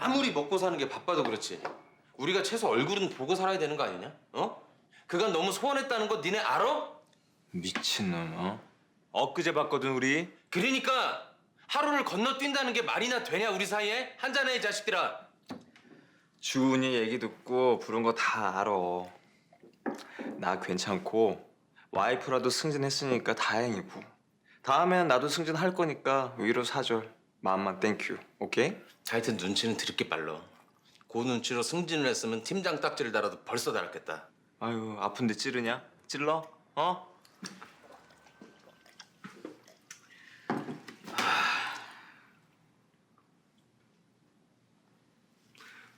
아무리 먹고 사는 게 바빠도 그렇지. 우리가 최소 얼굴은 보고 살아야 되는 거 아니냐? 어? 그간 너무 소원했다는 거 니네 알아? 미친놈 어? 엊그제 봤거든 우리 그러니까 하루를 건너뛴다는 게 말이나 되냐 우리 사이에? 한잔해 이 자식들아. 주은이 얘기 듣고 부른 거 다 알아 나 괜찮고 와이프라도 승진했으니까 다행이고 다음에는 나도 승진할 거니까 위로 사절 마음만 땡큐 오케이? 하여튼 눈치는 드럽게 빨라. 그 눈치로 승진을 했으면 팀장 딱지를 달아도 벌써 달았겠다. 아유 아픈데 찌르냐? 찔러? 어?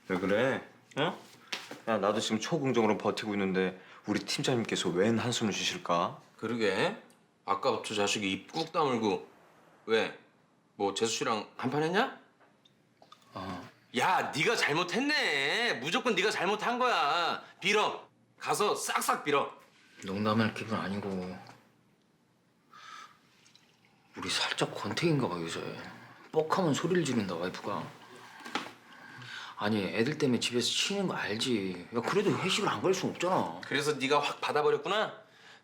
왜 그래? 어? 야 나도 지금 초긍정으로 버티고 있는데 우리 팀장님께서 웬 한숨을 쉬실까? 그러게. 아까부터 자식이 입 꾹 다물고 왜? 뭐 재수 씨랑 한판 했냐? 야, 네가 잘못했네. 무조건 네가 잘못한 거야. 빌어. 가서 싹싹 빌어. 농담할 기분 아니고 우리 살짝 권태기인가 봐 요새 뻑하면 소리를 지른다 와이프가 아니 애들 때문에 집에서 치는 거 알지 야 그래도 회식을 안 갈 순 없잖아 그래서 네가 확 받아버렸구나.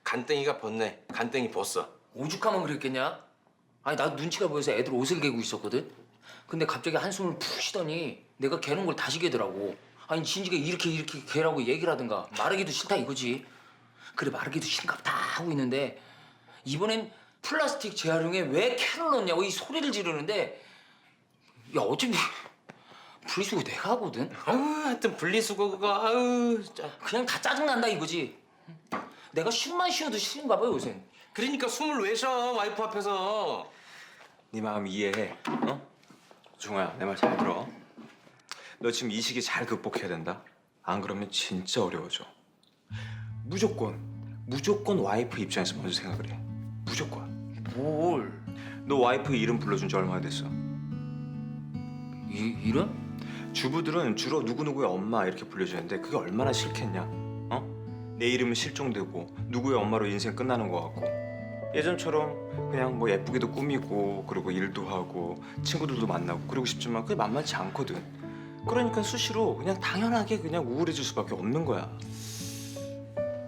간땡이가 벗네. 간땡이 벗어. 오죽하면 그랬겠냐 아니 나 눈치가 보여서 애들 옷을 개고 있었거든? 근데 갑자기 한숨을 푹 쉬더니 내가 개는 걸 다시 개더라고. 아니 진지가 이렇게 이렇게 개라고 얘기를 하든가 마르기도 싫다 이거지. 그래 마르기도 싫은갑다 하고 있는데 이번엔 플라스틱 재활용에 왜 캔을 넣냐고 이 소리를 지르는데 야 어차피 분리수거 내가 하거든? 아우, 하여튼 분리수거 그거 아우, 진짜. 그냥 다 짜증난다 이거지 내가 숨만 쉬어도 싫은가 봐 요새 그러니까 숨을 왜 쉬어 와이프 앞에서. 네 마음 이해해 어? 중아야 내 말 잘 들어 너 지금 이 시기 잘 극복해야 된다 안 그러면 진짜 어려워져 무조건 무조건 와이프 입장에서 먼저 생각을 해 무조건 뭘 너 와이프 이름 불러준 지 얼마나 됐어? 이, 이런? 주부들은 주로 누구누구의 엄마 이렇게 불려주는데 그게 얼마나 싫겠냐? 어? 내 이름은 실종되고 누구의 엄마로 인생 끝나는 것 같고 예전처럼 그냥 뭐 예쁘게도 꾸미고 그리고 일도 하고 친구들도 만나고 그러고 싶지만 그게 만만치 않거든 그러니까 수시로 그냥 당연하게 그냥 우울해질 수밖에 없는 거야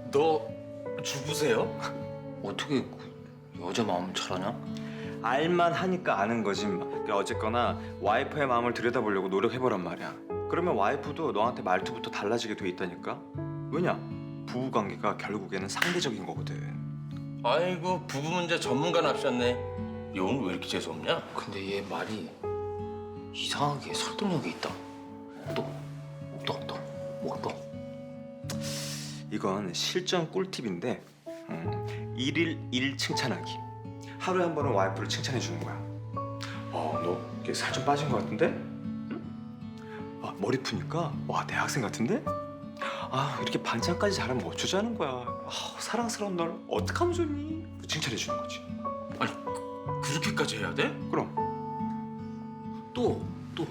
너 주부세요? 어떻게 그 여자 마음 잘하냐? 알만 하니까 아는 거지 마. 그러니까 어쨌거나 와이프의 마음을 들여다보려고 노력해보란 말이야 그러면 와이프도 너한테 말투부터 달라지게 돼 있다니까 왜냐? 부부 관계가 결국에는 상대적인 거거든 아이고 부부 문제 전문가 납셨네. 얘 오늘 왜 이렇게 재수 없냐? 근데 얘 말이 이상하게 설득력이 있다. 또, 또, 또, 뭐 또? 이건 실전 꿀팁인데 음, 일일 일 칭찬하기 하루에 한 번은 와이프를 칭찬해 주는 거야 어너 살 좀 빠진 것 같은데? 응? 와, 머리 푸니까 와 대학생 같은데? 아 이렇게 반찬까지 잘하면 어쩌자는 거야 아, 사랑스러운 널 어떡하면 좋니? 칭찬해 주는 거지 아니 그렇게까지 해야 돼? 그럼 또, 또.